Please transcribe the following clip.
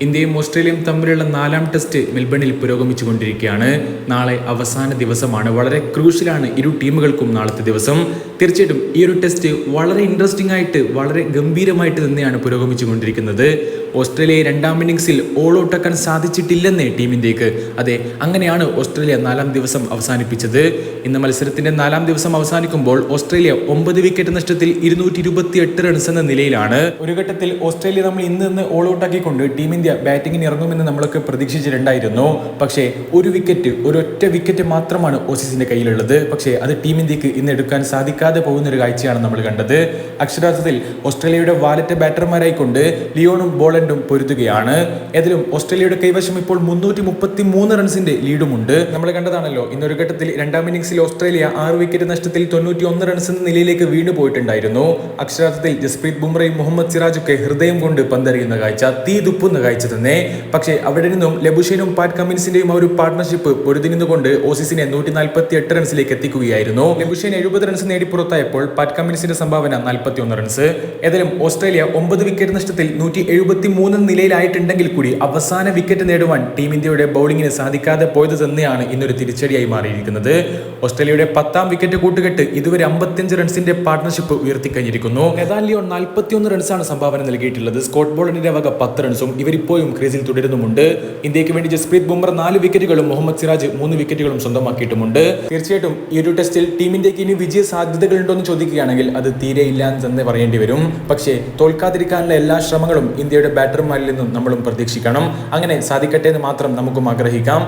ഇന്ത്യയും ഓസ്ട്രേലിയയും തമ്മിലുള്ള നാലാം ടെസ്റ്റ് മെൽബണിൽ പുരോഗമിച്ചുകൊണ്ടിരിക്കുകയാണ്. നാളെ അവസാന ദിവസമാണ്. വളരെ ക്രൂഷ്യലാണ് ഇരു ടീമുകൾക്കും നാളത്തെ ദിവസം. തീർച്ചയായിട്ടും ഈ ഒരു ടെസ്റ്റ് വളരെ ഇൻട്രസ്റ്റിംഗ് ആയിട്ട് വളരെ ഗംഭീരമായിട്ട് തന്നെയാണ് പുരോഗമിച്ചുകൊണ്ടിരിക്കുന്നത്. ഓസ്ട്രേലിയയെ രണ്ടാം ഇന്നിംഗ്സിൽ ഓൾ ഔട്ടാക്കാൻ സാധിച്ചിട്ടില്ലെന്നേ ടീം ഇന്ത്യയ്ക്ക്. അതെ അങ്ങനെയാണ് ഓസ്ട്രേലിയ നാലാം ദിവസം അവസാനിപ്പിച്ചത്. ഇന്ന് മത്സരത്തിന്റെ നാലാം ദിവസം അവസാനിക്കുമ്പോൾ ഓസ്ട്രേലിയ ഒമ്പത് വിക്കറ്റ് നഷ്ടത്തിൽ ഇരുന്നൂറ്റി റൺസ് എന്ന നിലയിലാണ്. ഒരു ഘട്ടത്തിൽ ഓസ്ട്രേലിയ നമ്മൾ ഇന്ന് ഇന്ന് ഓൾ ഔട്ട് ആക്കിക്കൊണ്ട് ടീം ഇന്ത്യ ബാറ്റിങ്ങിന് ഇറങ്ങുമെന്ന് നമ്മളൊക്കെ പ്രതീക്ഷിച്ചിട്ടുണ്ടായിരുന്നു. പക്ഷേ ഒരു വിക്കറ്റ് ഒരൊറ്റ വിക്കറ്റ് മാത്രമാണ് ഓസീസിന്റെ കയ്യിലുള്ളത്. പക്ഷേ അത് ടീം ഇന്ത്യയ്ക്ക് ഇന്ന് എടുക്കാൻ സാധിക്കാതെ പോകുന്ന ഒരു കാഴ്ചയാണ് നമ്മൾ കണ്ടത്. അക്ഷരാർത്ഥത്തിൽ ഓസ്ട്രേലിയയുടെ വാലറ്റ് ബാറ്റർമാരായിക്കൊണ്ട് ലിയോണും ബോളൻഡും പൊരുതുകയാണ്. ഏതിലും ഓസ്ട്രേലിയയുടെ കൈവശം ഇപ്പോൾ മുന്നൂറ്റി മുപ്പത്തി മൂന്ന് റൺസിന്റെ ലീഡുമുണ്ട് നമ്മൾ കണ്ടതാണല്ലോ ഇന്നൊരു ഘട്ടത്തിൽ രണ്ടാം ഇന്നിംഗ്സിൽ ഓസ്ട്രേലിയ ആറ് വിക്കറ്റ് നഷ്ടത്തിൽ തൊണ്ണൂറ്റി ഒന്ന് റൺസ് എന്ന നിലയിലേക്ക് വീണു പോയിട്ടുണ്ടായിരുന്നു. അക്ഷരാർത്ഥത്തിൽ ജസ്പ്രീത് ബുംറയും മുഹമ്മദ് സിറാജൊക്കെ ഹൃദയം കൊണ്ട് പന്തെറിയുന്ന കാഴ്ച തീ തുപ്പുന്ന കാഴ്ച. തന്നെ പക്ഷേ അവിടെ നിന്നും ലബുഷേനും പാറ്റ് കമ്മിൻസിന്റെയും ഒരു പാർട്ട്ണർഷിപ്പ് പൊരുതി നിന്നുകൊണ്ട് ഓസീസിനെ നൂറ്റി നാൽപ്പത്തി എട്ട് റൺസിലേക്ക് എത്തിക്കുകയായിരുന്നു. ലബുഷേൻ എഴുപത് റൺസ് നേടി പുറത്തായപ്പോൾ പാറ്റ് കമ്മിൻസിന്റെ സംഭാവന നാൽപ്പത്തി ഒന്ന് റൺസ് ഏതായാലും ഓസ്ട്രേലിയ ഒമ്പത് വിക്കറ്റ് നഷ്ടത്തിൽ നൂറ്റി എഴുപത്തി മൂന്ന് നിലയിലായിട്ടുണ്ടെങ്കിൽ കൂടി അവസാന വിക്കറ്റ് നേടുവാൻ ടീം ഇന്ത്യയുടെ ബൗളിങ്ങിന് സാധിക്കാതെ പോയത് തന്നെയാണ് ഇന്നൊരു തിരിച്ചടിയായി മാറിയിരിക്കുന്നത്. ഓസ്ട്രേലിയയുടെ പത്താം വിക്കറ്റ് കൂട്ടുകെട്ട് ഇതുവരെ അമ്പത്തിയഞ്ച് റൺസിന്റെ പാർട്ട്ണർഷിപ്പ് ഉയർത്തിക്കഴിഞ്ഞിരിക്കുന്നു. നെതാലിയോൺ നാൽപ്പത്തിയൊന്ന് റൺസാണ് സംഭാവന നൽകിയിട്ടുള്ളത്. സ്കോട്ട് ബോളിന്റെ വക പത്ത് റൺസും ഇവരിപ്പോഴും ക്രീസിൽ തുടരുന്നുമുണ്ട്. ഇന്ത്യയ്ക്ക് വേണ്ടി ജസ്പ്രീത് ബുംറ നാല് വിക്കറ്റുകളും മുഹമ്മദ് സിറാജ് മൂന്ന് വിക്കറ്റുകളും സ്വന്തമാക്കിയിട്ടുമുണ്ട്. തീർച്ചയായിട്ടും ഈ ഒരു ടെസ്റ്റിൽ ടീം ഇന്ത്യയ്ക്ക് ഇനി വിജയ സാധ്യതകൾ ഉണ്ടോ എന്ന് ചോദിക്കുകയാണെങ്കിൽ അത് തീരെ ഇല്ല എന്ന് തന്നെ പറയേണ്ടി വരും. പക്ഷേ തോൽക്കാതിരിക്കാനുള്ള എല്ലാ ശ്രമങ്ങളും ഇന്ത്യയുടെ ബാറ്റർമാരിൽ നിന്നും നമ്മളും പ്രതീക്ഷിക്കണം. അങ്ങനെ സാധിക്കട്ടെ എന്ന് മാത്രം നമുക്കും ആഗ്രഹിക്കാം.